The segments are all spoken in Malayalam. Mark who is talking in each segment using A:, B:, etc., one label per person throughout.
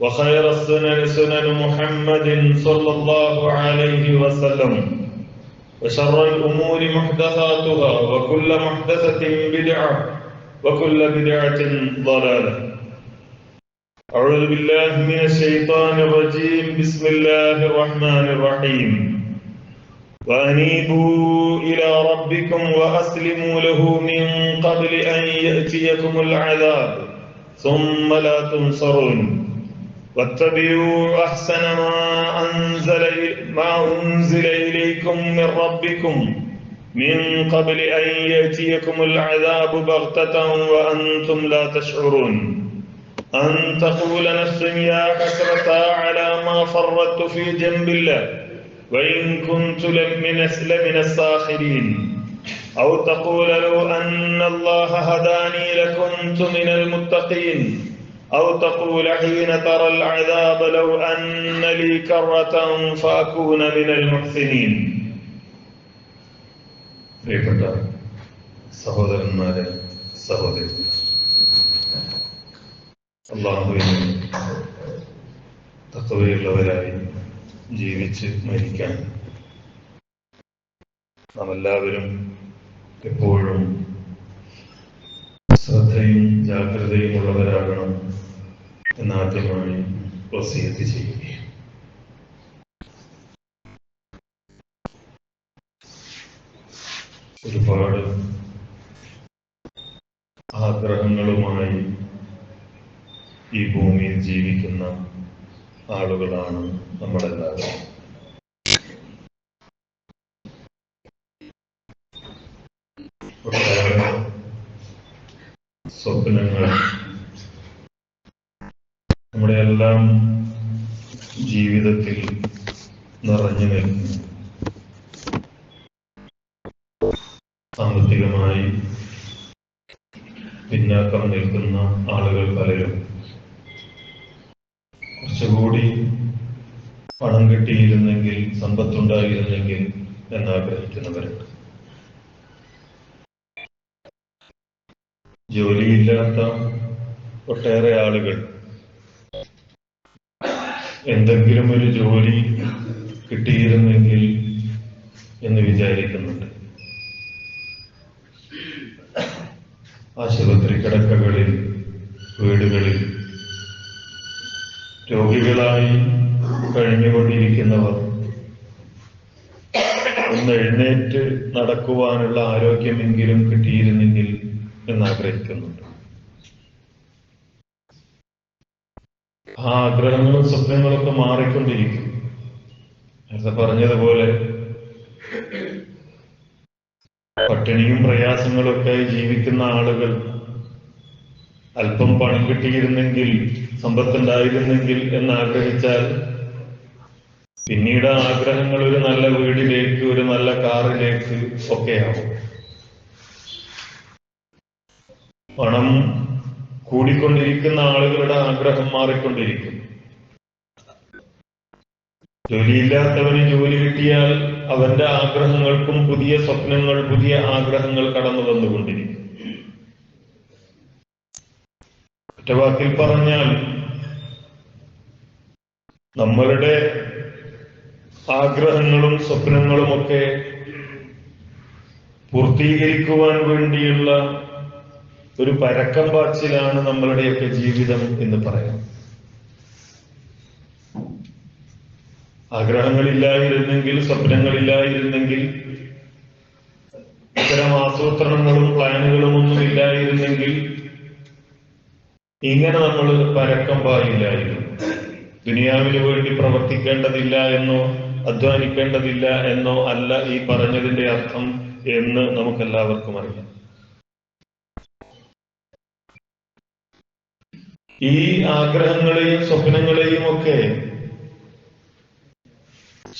A: وخير السنن سنن محمد صلى الله عليه وسلم. وشر الأمور محدثاتها وكل محدثة بدعة وكل بدعة ضلالة. أعوذ بالله من الشيطان الرجيم. بسم الله الرحمن الرحيم. وأنيبوا إلى ربكم وأسلموا له من قبل أن يأتيكم العذاب ثم لا تنصرون. واتبعوا أحسن ما أنزل ما أنزل إليكم من ربكم من قبل أن يأتيكم العذاب بغتة وأنتم لا تشعرون. أن تقول نفس يا حسرة على ما فرطت في جنب الله وإن كنت لمن الساخرين. أو تقول لو أن الله هداني لكنت من المتقين. أو تقول حين ترى العذاب لو أن لي كرة فأكون من المحسنين പ്രിയപ്പെട്ട സഹോദരന്മാരെ സഹോദരി അള്ളാഹുവിന് തത്വയുള്ളവരായി ജീവിച്ച് മരിക്കാൻ നാം എല്ലാവരും എപ്പോഴും ശ്രദ്ധയും ജാഗ്രതയും ഉള്ളവരാകണം എന്നാദ്യമായി വസീയത്ത് ചെയ്യുകയും ഒരുപാട് ആഗ്രഹങ്ങളുമായി ഈ ഭൂമിയിൽ ജീവിക്കുന്ന ആളുകളാണ് നമ്മളെല്ലാവരും. സ്വപ്നങ്ങൾ എല്ലാം ജീവിതത്തിൽ നിറഞ്ഞു നിൽക്കുന്നു. സാമ്പത്തികമായി പിന്നാക്കം നിൽക്കുന്ന ആളുകൾ പലരും കുറച്ചുകൂടി പണം കിട്ടിയിരുന്നെങ്കിൽ സമ്പത്തുണ്ടായിരുന്നെങ്കിൽ എന്നാഗ്രഹിക്കുന്നവരുണ്ട് ജോലിയില്ലാത്ത ഒട്ടേറെ ആളുകൾ എന്തെങ്കിലും ഒരു ജോലി കിട്ടിയിരുന്നെങ്കിൽ എന്ന് വിചാരിക്കുന്നുണ്ട്. ആശുപത്രി കിടക്കകളിൽ വീടുകളിൽ രോഗികളായി കഴിഞ്ഞുകൊണ്ടിരിക്കുന്നവർ ഒന്ന് എഴുന്നേറ്റ് നടക്കുവാനുള്ള ആരോഗ്യമെങ്കിലും കിട്ടിയിരുന്നെങ്കിൽ എന്നാഗ്രഹിക്കുന്നുണ്ട്. ആ ആഗ്രഹങ്ങളും സ്വപ്നങ്ങളൊക്കെ മാറിക്കൊണ്ടിരിക്കും. നേരത്തെ പറഞ്ഞതുപോലെ പട്ടിണിയും പ്രയാസങ്ങളൊക്കെ ജീവിക്കുന്ന ആളുകൾ അല്പം പണം കിട്ടിയിരുന്നെങ്കിൽ സമ്പത്തുണ്ടായിരുന്നെങ്കിൽ എന്നാഗ്രഹിച്ചാൽ പിന്നീട് ആഗ്രഹങ്ങൾ ഒരു നല്ല വീടിലേക്ക് ഒരു നല്ല കാറിലേക്ക് ഒക്കെയാവും പണം കൂടിക്കൊണ്ടിരിക്കുന്ന ആളുകളുടെ ആഗ്രഹം മാറിക്കൊണ്ടിരിക്കും. ജോലിയില്ലാത്തവന് ജോലി കിട്ടിയാൽ അവന്റെ ആഗ്രഹങ്ങൾക്കും പുതിയ സ്വപ്നങ്ങൾ പുതിയ ആഗ്രഹങ്ങൾ കടന്നു വന്നുകൊണ്ടിരിക്കും. ഒറ്റവാക്കിൽ പറഞ്ഞാൽ നമ്മളുടെ ആഗ്രഹങ്ങളും സ്വപ്നങ്ങളുമൊക്കെ പൂർത്തീകരിക്കുവാൻ വേണ്ടിയുള്ള ഒരു പരക്കം പാച്ചിലാണ് നമ്മളുടെയൊക്കെ ജീവിതം എന്ന് പറയാം. ആഗ്രഹങ്ങളില്ലായിരുന്നെങ്കിൽ സ്വപ്നങ്ങളില്ലായിരുന്നെങ്കിൽ ഇത്തരം ആസൂത്രണങ്ങളും പ്ലാനുകളും ഒന്നും ഇല്ലായിരുന്നെങ്കിൽ ഇങ്ങനെ നമ്മൾ പരക്കം പായില്ലായിരുന്നു ദുനിയാവിന് വേണ്ടി പ്രവർത്തിക്കേണ്ടതില്ല എന്നോ അധ്വാനിക്കേണ്ടതില്ല എന്നോ അല്ല ഈ പറഞ്ഞതിന്റെ അർത്ഥം എന്ന് നമുക്കെല്ലാവർക്കും അറിയാം. ഈ ആഗ്രഹങ്ങളെയും സ്വപ്നങ്ങളെയും ഒക്കെ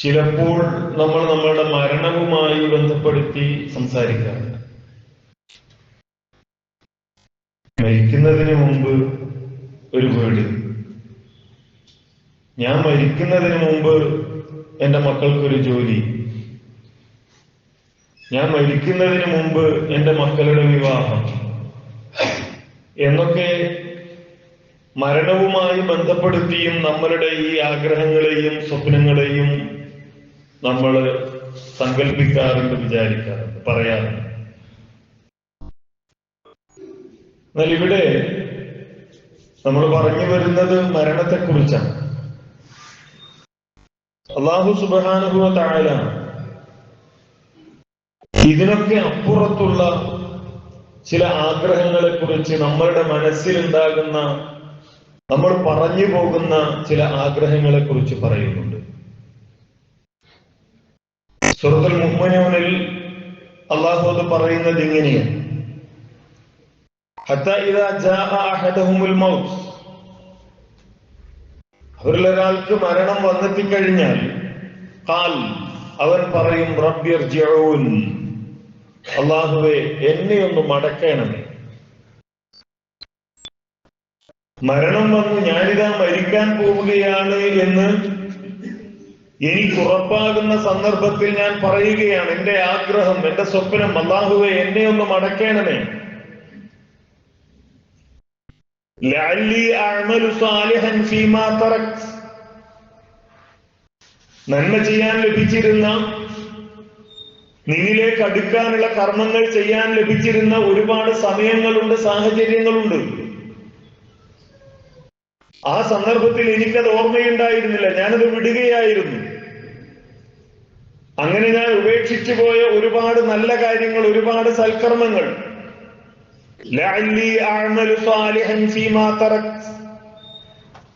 A: ചിലപ്പോൾ നമ്മൾ നമ്മളുടെ മരണവുമായി ബന്ധപ്പെടുത്തി സംസാരിക്കാറുണ്ട്. മരിക്കുന്നതിന് മുമ്പ് ഒരു വീട്. ഞാൻ മരിക്കുന്നതിന് മുമ്പ് എന്റെ മക്കൾക്കൊരു ജോലി. ഞാൻ മരിക്കുന്നതിന് മുമ്പ് എന്റെ മക്കളുടെ വിവാഹം. എന്നൊക്കെ മരണവുമായി ബന്ധപ്പെടുത്തിയും നമ്മളുടെ ഈ ആഗ്രഹങ്ങളെയും സ്വപ്നങ്ങളെയും നമ്മൾ സങ്കല്പിക്കാറുണ്ട് വിചാരിക്കാറുണ്ട് പറയാറുണ്ട്. എന്നാൽ ഇവിടെ നമ്മൾ പറഞ്ഞു വരുന്നത് മരണത്തെക്കുറിച്ചാണ്. അള്ളാഹു സുബാനുഭവ താഴ ഇതിനൊക്കെ അപ്പുറത്തുള്ള ചില ആഗ്രഹങ്ങളെ കുറിച്ച് നമ്മളുടെ മനസ്സിലുണ്ടാകുന്ന നമ്മൾ പറഞ്ഞു പോകുന്ന ചില ആഗ്രഹങ്ങളെ കുറിച്ച് പറയുന്നുണ്ട്. സുഹൃത്തുൽ മുഹ്മനൂനിൽ അള്ളാഹു പറയുന്നത് ഇങ്ങനെയാണ്. അവരിലൊരാൾക്ക് മരണം വന്നെത്തിക്കഴിഞ്ഞാൽ കാൽ അവൻ പറയും റബ്ബിർ അള്ളാഹുവെ എന്നെ ഒന്ന് മടക്കണമേ. മരണം വന്ന് ഞാനിതാ മരിക്കാൻ പോവുകയാണ് എന്ന് എനിക്ക് ഉറപ്പാകുന്ന സന്ദർഭത്തിൽ ഞാൻ പറയുകയാണ്. എന്റെ ആഗ്രഹം എന്റെ സ്വപ്നം അള്ളാഹുവെ എന്നെ ഒന്ന് മടക്കണമേ. നന്മ ചെയ്യാൻ ലഭിച്ചിരുന്ന നിന്നിലേക്ക് അടുക്കാനുള്ള കർമ്മങ്ങൾ ചെയ്യാൻ ലഭിച്ചിരുന്ന ഒരുപാട് സമയങ്ങളുണ്ട് സാഹചര്യങ്ങളുണ്ട്. ആ സന്ദർഭത്തിൽ എനിക്കത് ഓർമ്മയുണ്ടായിരുന്നില്ല. ഞാനത് വിടുകയായിരുന്നു. അങ്ങനെ ഞാൻ ഉപേക്ഷിച്ചു പോയ ഒരുപാട് നല്ല കാര്യങ്ങൾ ഒരുപാട് സൽക്കർമ്മങ്ങൾ.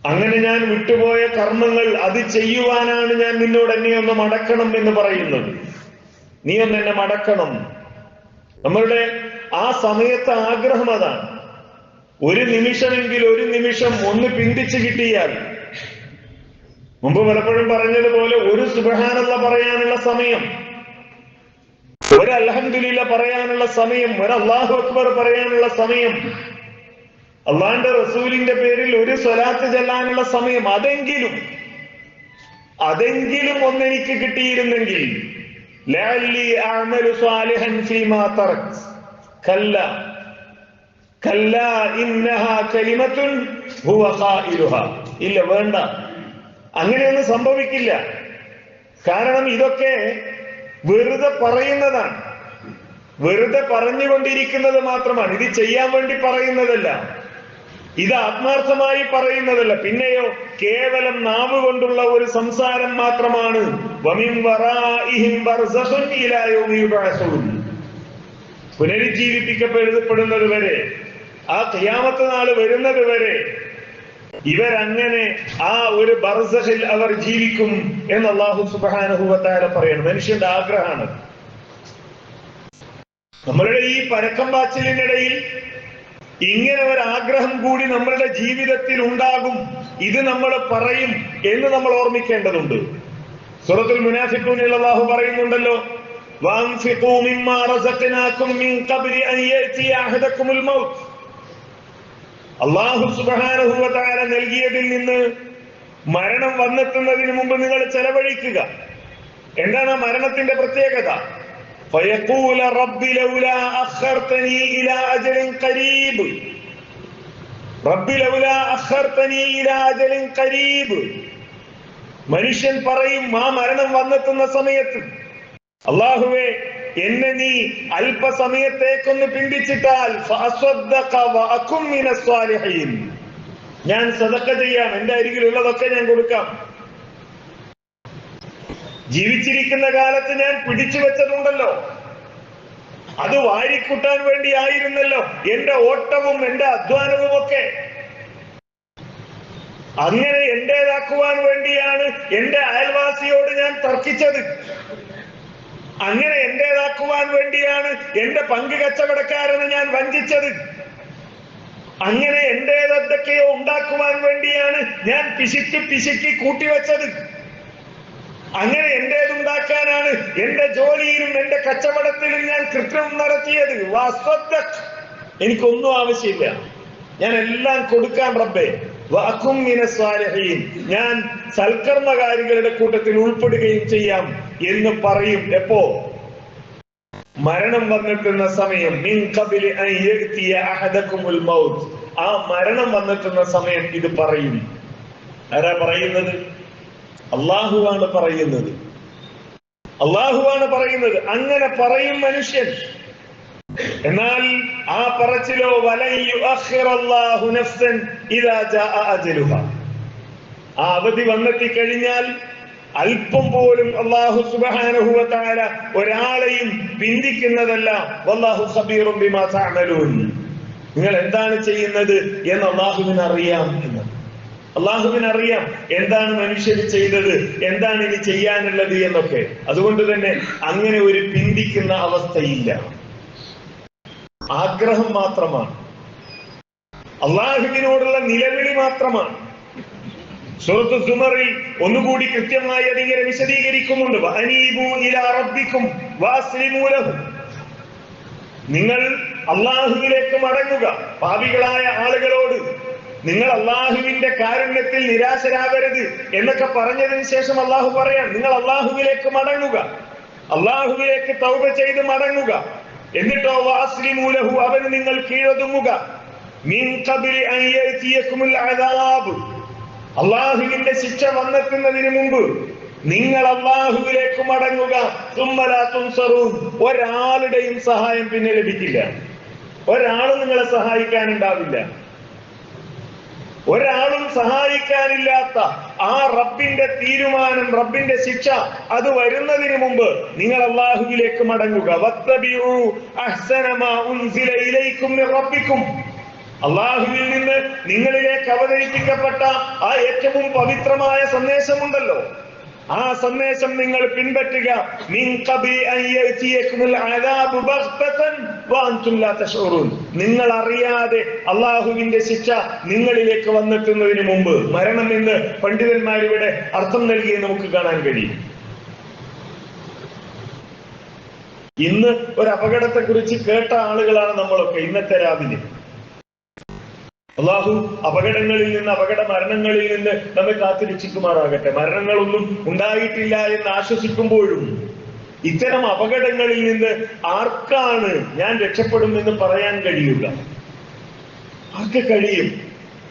A: അങ്ങനെ ഞാൻ വിട്ടുപോയ കർമ്മങ്ങൾ അത് ചെയ്യുവാനാണ് ഞാൻ നിന്നോട് എന്നെ ഒന്ന് മടക്കണം എന്ന് പറയുന്നത്. നീ ഒന്ന് എന്നെ മടക്കണം. നമ്മളുടെ ആ സമയത്തെ ആഗ്രഹം അതാണ്. ഒരു നിമിഷമെങ്കിൽ ഒരു നിമിഷം ഒന്ന് പിന്തിച്ചു കിട്ടിയാൽ. മുമ്പ് പലപ്പോഴും പറഞ്ഞതുപോലെ ഒരു സുബഹാനല്ല പറയാനുള്ള സമയം. ഒരു അൽഹംദുലില്ല പറയാനുള്ള സമയം. ഒരു അള്ളാഹു അക്ബർ പറയാനുള്ള സമയം. അള്ളാന്റെ റസൂലിന്റെ പേരിൽ ഒരു സ്വലാത്ത് ചെല്ലാനുള്ള സമയം. അതെങ്കിലും അതെങ്കിലും ഒന്നെനിക്ക് കിട്ടിയിരുന്നെങ്കിൽ ലാലി ആമലു സ്വാലിഹൻ ഫീമാ തറക്. കല്ല കല്ല ഇന്നഹ ഇല്ല വേണ്ട. അങ്ങനെയൊന്നും സംഭവിക്കില്ല. കാരണം ഇതൊക്കെ വെറുതെ പറയുന്നതാണ്. വെറുതെ പറഞ്ഞുകൊണ്ടിരിക്കുന്നത് മാത്രമാണ്. ഇത് ചെയ്യാൻ വേണ്ടി പറയുന്നതല്ല. ഇത് ആത്മാർത്ഥമായി പറയുന്നതല്ല. പിന്നെയോ കേവലം നാവ് കൊണ്ടുള്ള ഒരു സംസാരം മാത്രമാണ്. പുനരുജ്ജീവിപ്പിക്കപ്പെടുത്തപ്പെടുന്നത് വരെ ആ ഖിയാമത്ത് നാൾ വരുന്നത് വരെ ഇവരങ്ങനെ ആ ഒരു ബർസഹിൽ അവർ ജീവിക്കും എന്ന് അള്ളാഹു സുബ്ഹാനഹു വതആല പറയണം. മനുഷ്യന്റെ ആഗ്രഹമാണ്. നമ്മളുടെ ഈ പരക്കം പാച്ചിലിനിടയിൽ ഇങ്ങനെ ഒരു ആഗ്രഹം കൂടി നമ്മളുടെ ജീവിതത്തിൽ ഉണ്ടാകും. ഇത് നമ്മൾ പറയും എന്ന് നമ്മൾ ഓർമ്മിക്കേണ്ടതുണ്ട്. സുറത്തുൽ മുനാഫിഖൂനിൽ അള്ളാഹു പറയുന്നുണ്ടല്ലോ വഅൻഫിഖൂ മിമ്മാ റസഖനാകും മിൻ ഖബ്ലി അൻ യഅതി അഹദകുമുൽ മൗത്ത്. അള്ളാഹു സുബാനുഭവത്താര നൽകിയതിൽ നിന്ന് മരണം വന്നെത്തുന്നതിന് മുമ്പ് നിങ്ങൾ ചെലവഴിക്കുക. എന്താണ് ആ മരണത്തിന്റെ പ്രത്യേകത? മനുഷ്യൻ പറയും ആ മരണം വന്നെത്തുന്ന സമയത്ത്. അള്ളാഹുവേ എന്നെ നീ അല്പസമയത്തേക്കൊന്ന് പിന്തിച്ചിട്ടാൽ. ഞാൻ സദക്ക ചെയ്യാം. എന്റെ അരികിലുള്ളതൊക്കെ ഞാൻ കൊടുക്കാം. ജീവിച്ചിരിക്കുന്ന കാലത്ത് ഞാൻ പിടിച്ചു വെച്ചതുണ്ടല്ലോ. അത് വാരിക്കൂട്ടാൻ വേണ്ടി ആയിരുന്നല്ലോ എന്റെ ഓട്ടവും എന്റെ അധ്വാനവും ഒക്കെ അങ്ങനെ എന്റേതാക്കുവാൻ വേണ്ടിയാണ് എന്റെ അയൽവാസിയോട് ഞാൻ തർക്കിച്ചത്. അങ്ങനെ എന്റേതാക്കുവാൻ വേണ്ടിയാണ് എന്റെ പങ്ക് കച്ചവടക്കാരനെ ഞാൻ വഞ്ചിച്ചത്. അങ്ങനെ എന്റേതെന്തൊക്കെയോ ഉണ്ടാക്കുവാൻ വേണ്ടിയാണ് ഞാൻ പിശുക്കി പിശുക്കി കൂട്ടിവെച്ചത്. അങ്ങനെ എന്റേതുണ്ടാക്കാനാണ് എന്റെ ജോലിയിലും എന്റെ കച്ചവടത്തിലും ഞാൻ കൃത്രിമം നടത്തിയത്. വാസ്തവ എനിക്കൊന്നും ആവശ്യമില്ല. ഞാൻ എല്ലാം കൊടുക്കാൻ റബ്ബേ. വാക്കും. ഞാൻ സൽക്കർമ്മകാരികളുടെ കൂട്ടത്തിൽ ഉൾപ്പെടുകയും ചെയ്യാം. എന്ന് പറയും. എപ്പോ? മരണം വന്നെത്തുന്ന സമയം. മിൻ ആ മരണം വന്നെത്തുന്ന സമയം ഇത് പറയും. ആരാ പറയുന്നത്? അള്ളാഹുവാണ് പറയുന്നത്. അള്ളാഹുവാണ് പറയുന്നത്. അങ്ങനെ പറയും മനുഷ്യൻ. എന്നാൽ ആ പറച്ചിലോ ആ അവധി വന്നെത്തി കഴിഞ്ഞാൽ അല്പം പോലും അള്ളാഹു തആല ഒരാളെയും പിന്തിക്കുന്നതല്ല. വല്ലാഹു സബീറും നിങ്ങൾ എന്താണ് ചെയ്യുന്നത് എന്ന് അള്ളാഹുവിന് അറിയാം എന്ന്. അള്ളാഹുവിന് അറിയാം എന്താണ് മനുഷ്യർ ചെയ്തത് എന്താണ് ഇനി ചെയ്യാനുള്ളത് എന്നൊക്കെ. അതുകൊണ്ട് തന്നെ അങ്ങനെ ഒരു പിന്തിക്കുന്ന അവസ്ഥയില്ല. ആഗ്രഹം മാത്രമാണ്. അള്ളാഹുവിനോടുള്ള നിലവിളി മാത്രമാണ്. സൂറത്ത് സുമറിൽ ഒന്നുകൂടി കൃത്യമായി അതിങ്ങനെ വിശദീകരിക്കുന്നുണ്ട്. നിങ്ങൾ അള്ളാഹുവിലേക്ക് മടങ്ങുക. പാപികളായ ആളുകളോട് നിങ്ങൾ അള്ളാഹുവിന്റെ കാരുണ്യത്തിൽ നിരാശരാകരുത് എന്നൊക്കെ പറഞ്ഞതിന് ശേഷം അള്ളാഹു പറയാം നിങ്ങൾ അള്ളാഹുവിലേക്ക് മടങ്ങുക. അള്ളാഹുവിലേക്ക് തൗബ ചെയ്ത് മടങ്ങുക. എന്നിട്ടോ വാസ്ലിമൂലഹു അവന് നിങ്ങൾ കീഴൊതുങ്ങുക. അള്ളാഹുവിന്റെ ശിക്ഷ വന്നെത്തുന്നതിന് മുമ്പ് നിങ്ങൾ അള്ളാഹുവിലേക്ക് മടങ്ങുക. ഒരാളുടെയും സഹായം പിന്നെ ലഭിക്കില്ല. ഒരാളും നിങ്ങളെ സഹായിക്കാനുണ്ടാവില്ല. ഒരാളും സഹായിക്കാനില്ലാത്ത ആ റബ്ബിന്റെ തീരുമാനം റബ്ബിന്റെ ശിക്ഷ അത് വരുന്നതിന് മുമ്പ് നിങ്ങൾ അള്ളാഹുവിലേക്ക് മടങ്ങുക. അള്ളാഹുവിൽ നിന്ന് നിങ്ങളിലേക്ക് അവതരിപ്പിക്കപ്പെട്ട ആ ഏറ്റവും പവിത്രമായ സന്ദേശമുണ്ടല്ലോ. ആ സന്ദേശം നിങ്ങൾ പിൻപറ്റുക. നിങ്ങൾ അറിയാതെ അള്ളാഹുവിന്റെ ശിക്ഷ നിങ്ങളിലേക്ക് വന്നെത്തുന്നതിന് മുമ്പ് മരണം എന്ന് പണ്ഡിതന്മാരിവിടെ അർത്ഥം നൽകിയത് നമുക്ക് കാണാൻ കഴിയും. ഇന്ന് ഒരു അപകടത്തെ കുറിച്ച് കേട്ട ആളുകളാണ് നമ്മളൊക്കെ ഇന്നത്തെ രാവിലെ. അള്ളാഹു അപകടങ്ങളിൽ നിന്ന് അപകട മരണങ്ങളിൽ നിന്ന് നമ്മെ കാത്തിരക്ഷിക്കുമാറാകട്ടെ. മരണങ്ങളൊന്നും ഉണ്ടായിട്ടില്ല എന്ന് ആശ്വസിക്കുമ്പോഴും ഇത്തരം അപകടങ്ങളിൽ നിന്ന് ആർക്കാണ് ഞാൻ രക്ഷപ്പെടുമെന്ന് പറയാൻ കഴിയുക? ആർക്ക് കഴിയും?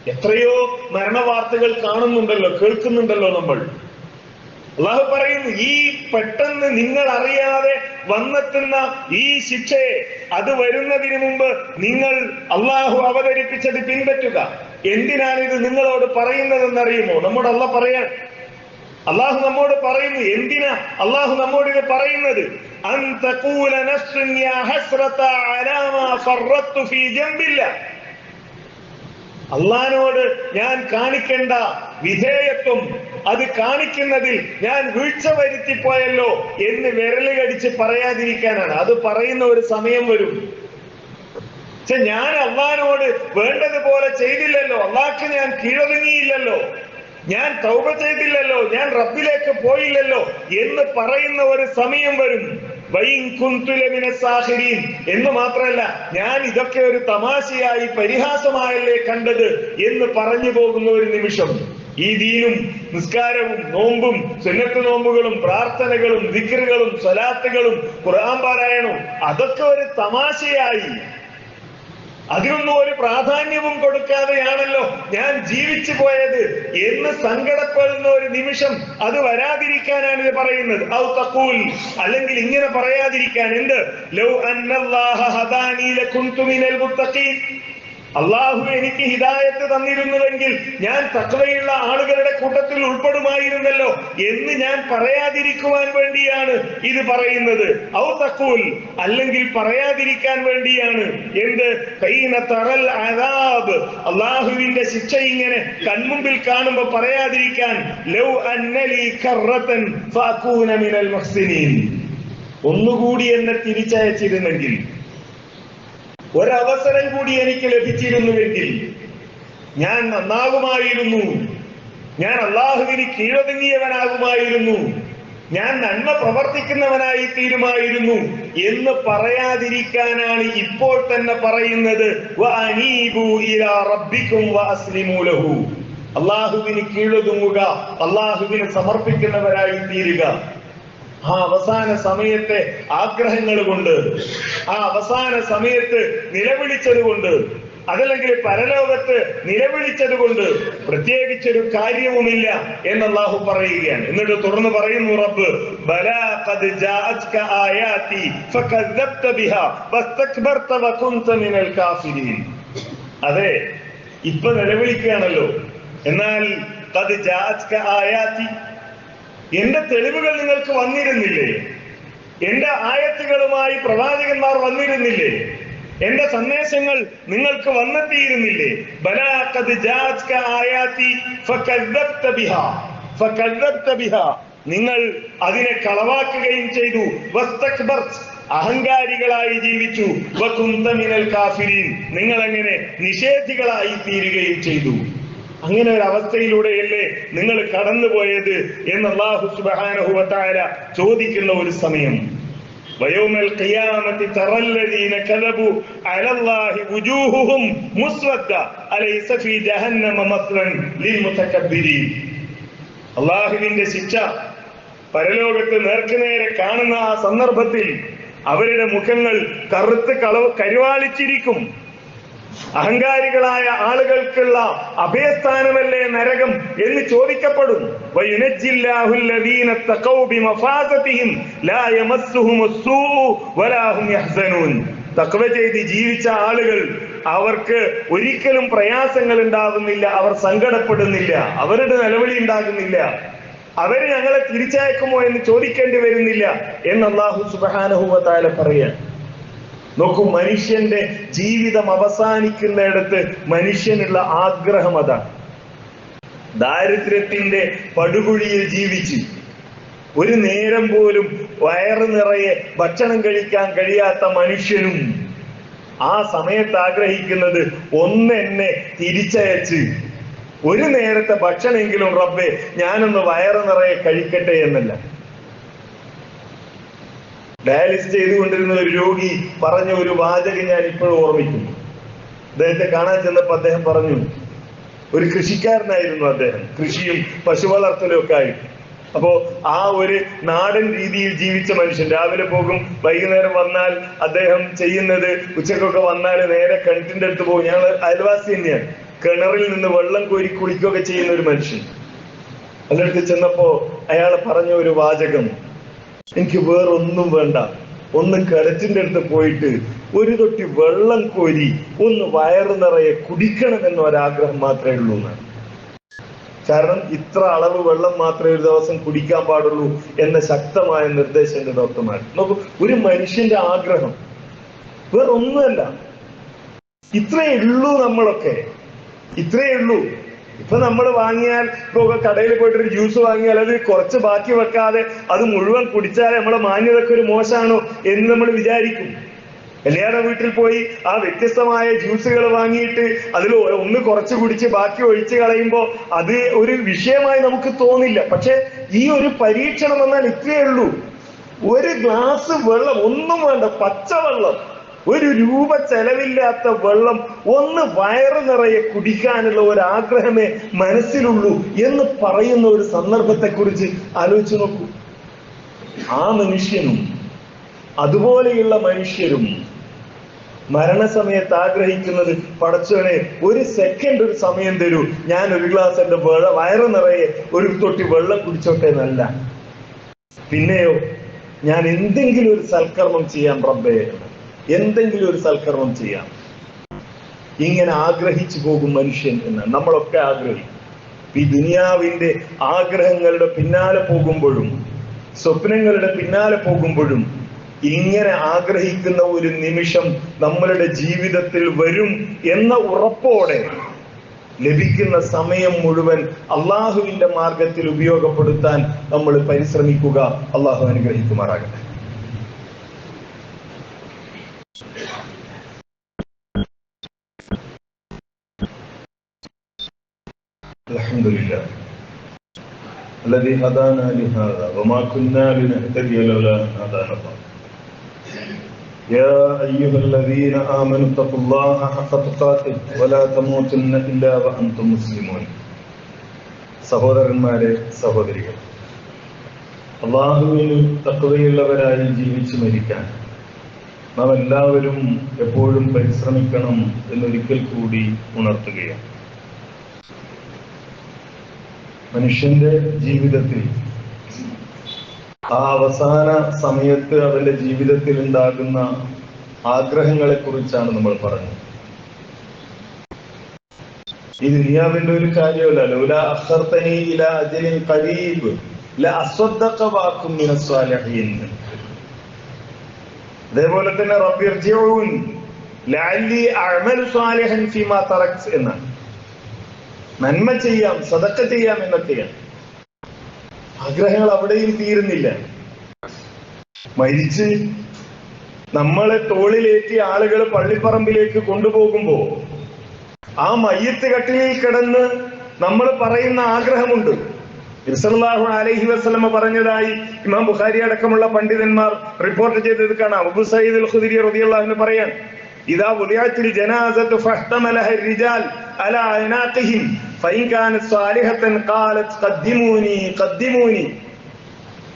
A: എത്രയോ മരണവാർത്തകൾ കാണുന്നുണ്ടല്ലോ കേൾക്കുന്നുണ്ടല്ലോ നമ്മൾ. അള്ളാഹു പറയുന്നു ഈ പെട്ടെന്ന് നിങ്ങൾ അറിയാതെ വന്നെത്തുന്ന ഈ ശിക്ഷയെ അത് വരുന്നതിന് മുമ്പ് നിങ്ങൾ അള്ളാഹു അവതരിപ്പിച്ചത് പിൻപറ്റുക. എന്തിനാണ് ഇത് നിങ്ങളോട് പറയുന്നതെന്നറിയുമോ? നമ്മുടെ അള്ള പറയാൻ. അള്ളാഹു നമ്മോട് പറയുന്നു എന്തിനാ അള്ളാഹു നമ്മോട് ഇത് പറയുന്നത്? അൻ തഖൂല നഫ്സുൻ യാ ഹസ്രത അലാ ഫീ ജംബില്ലാ. അള്ളഹാനോട് ഞാൻ കാണിക്കേണ്ട വിധേയത്വം അത് കാണിക്കുന്നതിൽ ഞാൻ വീഴ്ച വരുത്തിപ്പോയല്ലോ എന്ന് വിരലുകടിച്ച് പറയാതിരിക്കാനാണ്. അത് പറയുന്ന ഒരു സമയം വരും. പക്ഷെ ഞാൻ അള്ളഹാനോട് വേണ്ടതുപോലെ ചെയ്തില്ലല്ലോ. അള്ളാഹ്ക്ക് ഞാൻ കീഴൊതുങ്ങിയില്ലല്ലോ. ഞാൻ തൗപ ചെയ്തില്ലല്ലോ. ഞാൻ റബ്ബിലേക്ക് പോയില്ലല്ലോ എന്ന് പറയുന്ന ഒരു സമയം വരും. എന്ന് മാത്രമല്ല ഞാൻ ഇതൊക്കെ ഒരു തമാശയായി പരിഹാസമായല്ലേ കണ്ടത് എന്ന് പറഞ്ഞു പോകുന്ന ഒരു നിമിഷം. ഈ ദീനും നിസ്കാരവും നോമ്പും സുന്നത്ത് നോമ്പുകളും പ്രാർത്ഥനകളും ദിക്റുകളും സ്വലാത്തുകളും ഖുർആൻ പാരായണവും അതൊക്കെ ഒരു തമാശയായി. അതിനൊന്നും ഒരു പ്രാധാന്യവും കൊടുക്കാതെയാണല്ലോ ഞാൻ ജീവിച്ചു പോയത് എന്ന് സങ്കടപ്പെടുന്ന ഒരു നിമിഷം അത് വരാതിരിക്കാനാണ് ഇത് പറയുന്നത്. ഔ തഖൂൽ അല്ലെങ്കിൽ ഇങ്ങനെ പറയാതിരിക്കാൻ എന്ത്? ലൗ അന്നല്ലാഹ ഹദാനി ലകുൻതു മിനൽ മുത്തഖീൻ. അള്ളാഹു എനിക്ക് ഹിദായത്ത് തന്നിരുന്നുവെങ്കിൽ ഞാൻ തക്വയുള്ള ആളുകളുടെ കൂട്ടത്തിൽ ഉൾപ്പെടുമായിരുന്നല്ലോ എന്ന് ഞാൻ പറയാതിരിക്കുവാൻ വേണ്ടിയാണ് ഇത് പറയുന്നത്. ഔ തക്കൂൽ അല്ലെങ്കിൽ പറയാതിരിക്കാൻ വേണ്ടിയാണ്. എന്ത്? തറൽ അദാബ്. അള്ളാഹുവിന്റെ ശിക്ഷ ഇങ്ങനെ കൺമുമ്പിൽ കാണുമ്പോ പറയാതിരിക്കാൻ ലൗ അന്നലി മിനൽ മുഹ്സിനീൻ. ഒന്നുകൂടി എന്നെ തിരിച്ചയച്ചിരുന്നെങ്കിൽ ഒരവസരം കൂടി എനിക്ക് ലഭിച്ചിരുന്നുവെങ്കിൽ ഞാൻ നന്നാകുമായിരുന്നു. ഞാൻ അള്ളാഹുവിന് കീഴൊതുങ്ങിയവനാകുമായിരുന്നു ഞാൻ നന്മ പ്രവർത്തിക്കുന്നവനായി തീരുമായിരുന്നു എന്ന് പറയാതിരിക്കാനാണ് ഇപ്പോൾ തന്നെ പറയുന്നത്. അള്ളാഹുവിന് കീഴൊതുങ്ങുക അള്ളാഹുവിന് സമർപ്പിക്കുന്നവരായി തീരുക. ആ അവസാന സമയത്തെ ആഗ്രഹങ്ങൾ കൊണ്ട് ആ അവസാന സമയത്ത് നിലവിളിച്ചത് കൊണ്ട് അതല്ലെങ്കിൽ പരലോകത്ത് നിലവിളിച്ചത് കൊണ്ട് പ്രത്യേകിച്ചൊരു കാര്യവുമില്ല എന്ന് അള്ളാഹു പറയുകയാണ്. എന്നിട്ട് തുടർന്ന് പറയുന്നു റബ്ബ് അതെ ഇപ്പൊ നിലവിളിക്കുകയാണല്ലോ. എന്നാൽ എന്റെ തെളിവുകൾ നിങ്ങൾക്ക് വന്നിരുന്നില്ലേ? എന്റെ ആയത്തുകളുമായി പ്രവാചകന്മാർ വന്നിരുന്നില്ലേ? എന്റെ സന്ദേശങ്ങൾ നിങ്ങൾക്ക് വന്നെത്തിയിരുന്നില്ലേ? നിങ്ങൾ അതിനെ കളവാക്കുകയും ചെയ്തു. അഹങ്കാരികളായി ജീവിച്ചു. നിങ്ങൾ അങ്ങനെ നിഷേധികളായി തീരുകയും ചെയ്തു? അങ്ങനെ ഒരു അവസ്ഥയിലൂടെയല്ലേ നിങ്ങൾ കടന്നുപോയത് എന്ന് അള്ളാഹു സുബ്ഹാനഹു വ തആല ചോദിക്കുന്ന ഒരു സമയം ويوم القيامة ترى الذين كذبوا على الله وجوههم مسودة أليس في جهنم مثوى للمتكبرين അള്ളാഹുവിന്റെ ശിക്ഷ പരലോകത്ത് നേർക്കുനേരെ കാണുന്ന ആ സന്ദർഭത്തിൽ അവരുടെ മുഖങ്ങൾ കറുത്ത് കളവ് കരുവാളിച്ചിരിക്കും അഹങ്കാരികളായ ആളുകൾക്കുള്ള അഭയസ്ഥാനമല്ലേ നരകം എന്ന് ചോദിക്കപ്പെടും. തക്വ ചെയ്ത് ജീവിച്ച ആളുകൾ അവർക്ക് ഒരിക്കലും പ്രയാസങ്ങൾ ഉണ്ടാകുന്നില്ല അവർ സങ്കടപ്പെടുന്നില്ല അവരുടെ നിലവിളി ഉണ്ടാകുന്നില്ല. അവർ ഞങ്ങളെ തിരിച്ചയക്കുമോ എന്ന് ചോദിക്കേണ്ടി വരുന്നില്ല എന്ന് അള്ളാഹു സുബ്ഹാനഹു വ തആല പറയാൻ. നോക്കൂ മനുഷ്യന്റെ ജീവിതം അവസാനിക്കുന്നിടത്ത് മനുഷ്യനുള്ള ആഗ്രഹം അതാണ് ദാരിദ്ര്യത്തിന്റെ പടുകുഴിയിൽ ജീവിച്ച് ഒരു നേരം പോലും വയറ് നിറയെ ഭക്ഷണം കഴിക്കാൻ കഴിയാത്ത മനുഷ്യനും ആ സമയത്ത് ആഗ്രഹിക്കുന്നത് ഒന്ന് എന്നെ തിരിച്ചയച്ച് ഒരു നേരത്തെ ഭക്ഷണമെങ്കിലും റബ്ബെ ഞാനൊന്ന് വയറ് നിറയെ കഴിക്കട്ടെ എന്നല്ല. ഡയാലിസിസ് ചെയ്തുകൊണ്ടിരുന്ന ഒരു രോഗി പറഞ്ഞ ഒരു വാചകം ഞാൻ ഇപ്പോഴും ഓർമ്മിക്കുന്നു. അദ്ദേഹത്തെ കാണാൻ ചെന്നപ്പോൾ അദ്ദേഹം പറഞ്ഞു ഒരു കൃഷിക്കാരനായിരുന്നു അദ്ദേഹം. കൃഷിയും പശു വളർത്തലും ഒക്കെ ആയിട്ട്. അപ്പോ ആ ഒരു നാടൻ രീതിയിൽ ജീവിച്ച മനുഷ്യൻ രാവിലെ പോകും വൈകുന്നേരം വന്നാൽ അദ്ദേഹം ചെയ്യുന്നത് ഉച്ചക്കൊക്കെ വന്നാൽ നേരെ കിണറ്റിന്റെ അടുത്ത് പോകും. ഞങ്ങൾ അയൽവാസി തന്നെയാണ്. കിണറിൽ നിന്ന് വെള്ളം കോരി കുളിക്കുകയൊക്കെ ചെയ്യുന്ന ഒരു മനുഷ്യൻ. അതിനടുത്ത് ചെന്നപ്പോ അയാൾ പറഞ്ഞ ഒരു വാചകം എനിക്ക് വേറൊന്നും വേണ്ട. ഒന്ന് കരച്ചിന്റെ അടുത്ത് പോയിട്ട് ഒരു തൊട്ടി വെള്ളം കോരി ഒന്ന് വയറ് നിറയെ കുടിക്കണം എന്ന ഒരാഗ്രഹം മാത്രമേ ഉള്ളൂ എന്നാണ്. കാരണം ഇത്ര അളവ് വെള്ളം മാത്രമേ ഒരു ദിവസം കുടിക്കാൻ പാടുള്ളൂ എന്ന ശക്തമായ നിർദ്ദേശമുണ്ട് ഡോക്ടർമാർ നോക്കൂ ഒരു മനുഷ്യന്റെ ആഗ്രഹം. വേറൊന്നുമല്ല. ഇത്രയേ ഉള്ളൂ നമ്മളൊക്കെ. ഇത്രയേ ഉള്ളൂ. ഇപ്പൊ നമ്മൾ വാങ്ങിയാൽ ഇപ്പൊ കടയിൽ പോയിട്ട് ഒരു ജ്യൂസ് വാങ്ങിയാൽ അത് കുറച്ച് ബാക്കി വെക്കാതെ അത് മുഴുവൻ കുടിച്ചാൽ നമ്മളെ മാന്യതക്ക് ഒരു മോശമാണോ എന്ന് നമ്മൾ വിചാരിക്കും. കല്യാണ വീട്ടിൽ പോയി ആ വ്യത്യസ്തമായ ജ്യൂസുകൾ വാങ്ങിയിട്ട് അതിൽ ഒന്ന് കുറച്ച് കുടിച്ച് ബാക്കി ഒഴിച്ച് കളയുമ്പോൾ അത് ഒരു വിഷയമായി നമുക്ക് തോന്നില്ല. പക്ഷെ ഈ ഒരു പരീക്ഷണം എന്നാൽ ഇത്രയേ ഉള്ളൂ. ഒരു ഗ്ലാസ് വെള്ളം ഒന്നും വേണ്ട പച്ചവെള്ളം. ഒരു രൂപ ചെലവില്ലാത്ത വെള്ളം ഒന്ന് വയറ് നിറയെ കുടിക്കാനുള്ള ഒരു ആഗ്രഹമേ മനസ്സിലുള്ളൂ എന്ന് പറയുന്ന ഒരു സന്ദർഭത്തെ കുറിച്ച് ആലോചിച്ചു നോക്കൂ. ആ മനുഷ്യനും അതുപോലെയുള്ള മനുഷ്യരും മരണസമയത്ത് ആഗ്രഹിക്കുന്നത് പടച്ചവനെ ഒരു സെക്കൻഡ് ഒരു സമയം തരൂ. ഞാൻ ഒരു ഗ്ലാസ് എന്റെ വെള്ള വയറ് നിറയെ ഒരു തൊട്ടി വെള്ളം കുടിച്ചോട്ടെ എന്നല്ല. പിന്നെയോ ഞാൻ എന്തെങ്കിലും ഒരു സൽക്കർമ്മം ചെയ്യാൻ റബ്ബേ. എന്തെങ്കിലും ഒരു സൽക്കർമ്മം ചെയ്യാം.
B: ഇങ്ങനെ ആഗ്രഹിച്ചു പോകും മനുഷ്യൻ എന്ന് നമ്മളൊക്കെ ആഗ്രഹിക്കും. ഈ ദുനിയാവിന്റെ ആഗ്രഹങ്ങളുടെ പിന്നാലെ പോകുമ്പോഴും സ്വപ്നങ്ങളുടെ പിന്നാലെ പോകുമ്പോഴും ഇങ്ങനെ ആഗ്രഹിക്കുന്ന ഒരു നിമിഷം നമ്മളുടെ ജീവിതത്തിൽ വരും എന്ന ഉറപ്പോടെ ലഭിക്കുന്ന സമയം മുഴുവൻ അള്ളാഹുവിന്റെ മാർഗത്തിൽ ഉപയോഗപ്പെടുത്താൻ നമ്മൾ പരിശ്രമിക്കുക. അള്ളാഹു അനുഗ്രഹിക്കുമാറാകട്ടെ. الحمد لله الذي هدانا لهذا وما كنا لنهتدي لولا ان هدانا الله يا ايها الذين امنوا اتقوا الله حق تقاته ولا تموتن الا وانتم مسلمون സഹോദരന്മാരെ സഹോദരികൾ അള്ളാഹുവിന് തക്കവയുള്ളവരായി ജീവിച്ചു മരിക്കാൻ നാം എല്ലാവരും എപ്പോഴും പരിശ്രമിക്കണം എന്നൊരിക്കൽ കൂടി ഉണർത്തുകയാണ് മനുഷ്യന്റെ ജീവിതത്തിൽ. ആ അവസാന സമയത്ത് അവന്റെ ജീവിതത്തിൽ ഉണ്ടാകുന്ന ആഗ്രഹങ്ങളെ കുറിച്ചാണ് നമ്മൾ പറഞ്ഞത്. ഈ ദുനിയാവിന്റെ ഒരു കാര്യമല്ല. അതേപോലെ തന്നെ എന്നാണ്. നന്മ ചെയ്യാം സതക്ക ചെയ്യാം എന്നൊക്കെയാണ്. ആഗ്രഹങ്ങൾ അവിടെയും തീരുന്നില്ല. മരിച്ച് നമ്മളെ തോളിലേറ്റി ആളുകൾ പള്ളിപ്പറമ്പിലേക്ക് കൊണ്ടുപോകുമ്പോ ആ മയ്യത്ത് കട്ടിലിൽ കിടന്ന് നമ്മൾ പറയുന്ന ആഗ്രഹമുണ്ട്. ഇർസലാഹു അലൈഹി വസ്ലമ പറഞ്ഞതായി ഇമാം ബുഖാരി അടക്കമുള്ള പണ്ഡിതന്മാർ റിപ്പോർട്ട് ചെയ്തത് കാണാം. അബു സയ്യിദ് അൽ ഖുദരി റളിയല്ലാഹു പറയാൻ ഇദാ വുദിഅത്തിൽ ജനാസത്തു ഫഹ്തമലഹ الرجال على അനാഖിഹിം فإن كانت صالحة قالت قدموني قدموني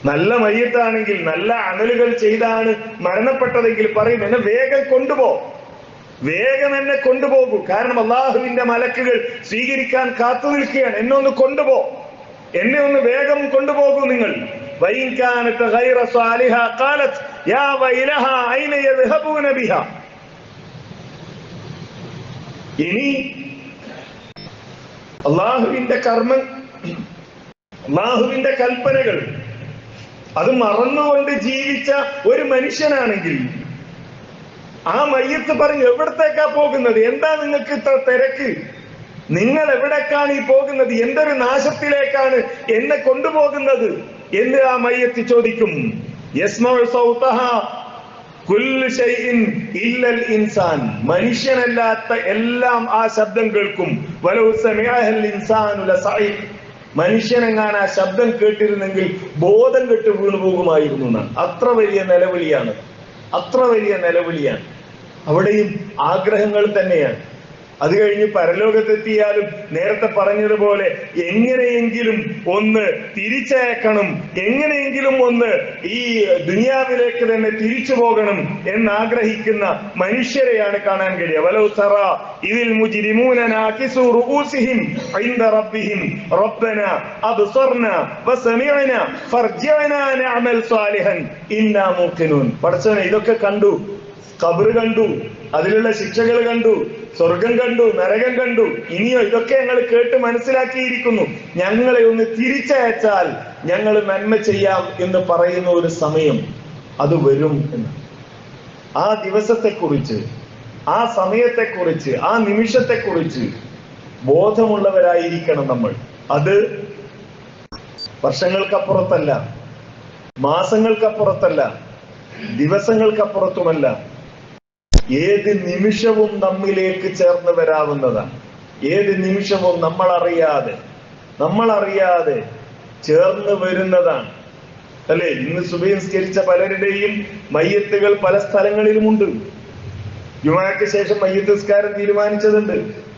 B: നല്ല മയ്യത്താണെങ്കിൽ നല്ല അമലുകൾ ചെയ്താണ് മരണപ്പെട്ടതെങ്കിൽ പറയും എന്നെ വേഗം കൊണ്ടുപോ വേഗം എന്നെ കൊണ്ടുപോകൂ കാരണം അള്ളാഹുവിന്റെ മലക്കുകൾ സ്വീകരിക്കാൻ കാത്തു നിൽക്കുകയാണ് എന്നെ ഒന്ന് കൊണ്ടുപോ എന്നെ ഒന്ന് വേഗം കൊണ്ടുപോകൂ നിങ്ങൾ وإن ഇനി അള്ളാഹുവിന്റെ കർമ്മ അള്ളാഹുവിന്റെ കൽപ്പനകൾ അത് മറന്നുകൊണ്ട് ജീവിച്ച ഒരു മനുഷ്യനാണെങ്കിൽ ആ മയ്യത്ത് പറഞ്ഞു എവിടത്തേക്കാ പോകുന്നത്? എന്താ നിങ്ങൾക്ക് ഇത്ര തിരക്ക്? നിങ്ങൾ എവിടേക്കാണ് ഈ പോകുന്നത്? എന്തൊരു നാശത്തിലേക്കാണ് എന്നെ കൊണ്ടുപോകുന്നത്? എന്ന് ആ മയ്യത്ത് ചോദിക്കും. ഇൻസാൻ മനുഷ്യനല്ലാത്ത എല്ലാം ആ ശബ്ദം കേൾക്കും. മനുഷ്യനെങ്ങാൻ ആ ശബ്ദം കേട്ടിരുന്നെങ്കിൽ ബോധം കെട്ട് വീണു പോകുമായിരുന്നു എന്നാണ്. അത്ര വലിയ നിലവിളിയാണ്. അത്ര വലിയ നിലവിളിയാണ്. അവിടെയും ആഗ്രഹങ്ങൾ തന്നെയാണ്. അത് കഴിഞ്ഞ് പരലോകത്തെത്തിയാലും നേരത്തെ പറഞ്ഞതുപോലെ എങ്ങനെയെങ്കിലും ഒന്ന് തിരിച്ചയക്കണം എങ്ങനെയെങ്കിലും ഒന്ന് ഈ ദുനിയാവിലേക്ക് തന്നെ തിരിച്ചു പോകണം എന്നാഗ്രഹിക്കുന്ന മനുഷ്യരെയാണ് കാണാൻ കഴിയുക വലൗ തറ ഇതിൽ മുജിരിമൂന നാകിസു റൂസിഹിം عند ربهم ربنا أبصرنا وسمعنا فارجعنا نعمل صالحا إنا موقنون പടച്ചവനെ ഇതൊക്കെ കണ്ടു ഖബർ കണ്ടു അതിലുള്ള ശിക്ഷകൾ കണ്ടു സ്വർഗം കണ്ടു നരകം കണ്ടു. ഇനിയോ ഇതൊക്കെ ഞങ്ങൾ കേട്ട് മനസ്സിലാക്കിയിരിക്കുന്നു. ഞങ്ങളെ ഒന്ന് തിരിച്ചയച്ചാൽ ഞങ്ങൾ നന്മ ചെയ്യാം എന്ന് പറയുന്ന ഒരു സമയം അത് വരും എന്ന്. ആ ദിവസത്തെക്കുറിച്ച് ആ സമയത്തെക്കുറിച്ച് ആ നിമിഷത്തെക്കുറിച്ച് ബോധമുള്ളവരായിരിക്കണം നമ്മൾ. അത് വർഷങ്ങൾക്കപ്പുറത്തല്ല മാസങ്ങൾക്കപ്പുറത്തല്ല ദിവസങ്ങൾക്കപ്പുറത്തുമല്ല. ഏത് നിമിഷവും നമ്മിലേക്ക് ചേർന്ന് വരാവുന്നതാണ്. ഏത് നിമിഷവും നമ്മൾ അറിയാതെ നമ്മൾ അറിയാതെ ചേർന്ന് വരുന്നതാണ്. അല്ലെ? ഇന്ന് സുബഹിസ്കരിച്ച പലരുടെയും മയ്യത്തുകൾ പല സ്ഥലങ്ങളിലുമുണ്ട്. ജുമാക്ക് ശേഷം മയ്യത്ത് നിസ്കാരം തീരുമാനിച്ചതുണ്ട്.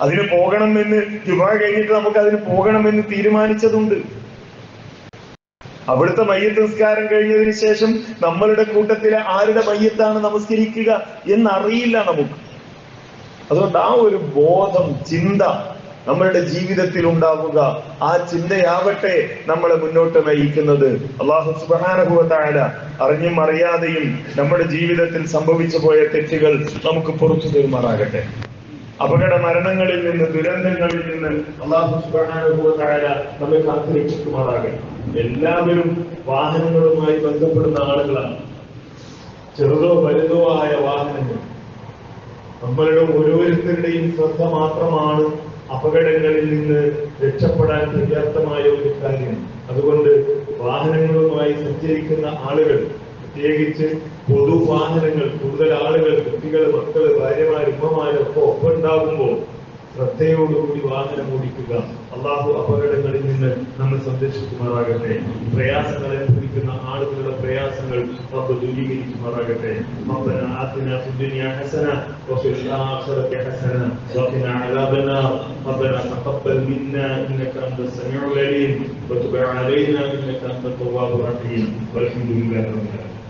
B: അതിന് പോകണമെന്ന് ജുമാ കഴിഞ്ഞിട്ട് നമുക്ക് അതിന് പോകണമെന്ന് തീരുമാനിച്ചതുണ്ട്. അവിടുത്തെ മയ്യത്ത് നിസ്കാരം കഴിഞ്ഞതിന് ശേഷം നമ്മളുടെ കൂട്ടത്തിലെ ആരുടെ മയ്യത്താണ് നമസ്കരിക്കുക എന്നറിയില്ല നമുക്ക്. അതുകൊണ്ട് ആ ഒരു ബോധം ചിന്ത നമ്മളുടെ ജീവിതത്തിൽ ഉണ്ടാവുക. ആ ചിന്തയാവട്ടെ നമ്മളെ മുന്നോട്ട് നയിക്കുന്നത്. അള്ളാഹു സുബാനുഭവത്തായ അറിഞ്ഞും അറിയാതെയും നമ്മുടെ ജീവിതത്തിൽ സംഭവിച്ചു പോയ തെറ്റുകൾ നമുക്ക് പുറത്തു തരുമാറാകട്ടെ. അപകട മരണങ്ങളിൽ നിന്ന് ദുരന്തങ്ങളിൽ നിന്ന് അള്ളാഹു സുബാനുഭവത്തായ നമ്മെ കാത്തിരക്ഷിക്കുമാറാകട്ടെ. എല്ലാവരും വാഹനങ്ങളുമായി ബന്ധപ്പെടുന്ന ആളുകളാണ്. ചെറുതോ വലുതോ ആയ വാഹനങ്ങൾ. നമ്മളുടെ ഓരോരുത്തരുടെയും ശ്രദ്ധ മാത്രമാണ് അപകടങ്ങളിൽ നിന്ന് രക്ഷപ്പെടാൻ പര്യാപ്തമായ ഒരു കാര്യം. അതുകൊണ്ട് വാഹനങ്ങളുമായി സഞ്ചരിക്കുന്ന ആളുകൾ പ്രത്യേകിച്ച് പൊതുവാഹനങ്ങൾ കൂടുതൽ ആളുകൾ കുട്ടികൾ മക്കൾ ഭാര്യമാർ ഉമ്മമാർ ഒക്കെ ഒപ്പം ഉണ്ടാകുമ്പോൾ ശ്രദ്ധയോടുകൂടി വാഹനം ഓടിക്കുക അള്ളാഹു അപകടങ്ങളിൽ നിന്ന് നമ്മെ സംരക്ഷിക്കുമാറാകട്ടെ പ്രയാസങ്ങൾ അനുഭവിക്കുന്ന ആളുകളുടെ പ്രയാസങ്ങൾ റബ്ബ് ദൂരീകരിക്കുമാറാകട്ടെ ربنا آتنا في الدنيا حسنة وفي الآخرة حسنة وقنا عذاب النار ربنا تقبل منا إنك أنت السميع العليم وتب علينا إنك أنت التواب الرحيم والحمد لله رب العالمين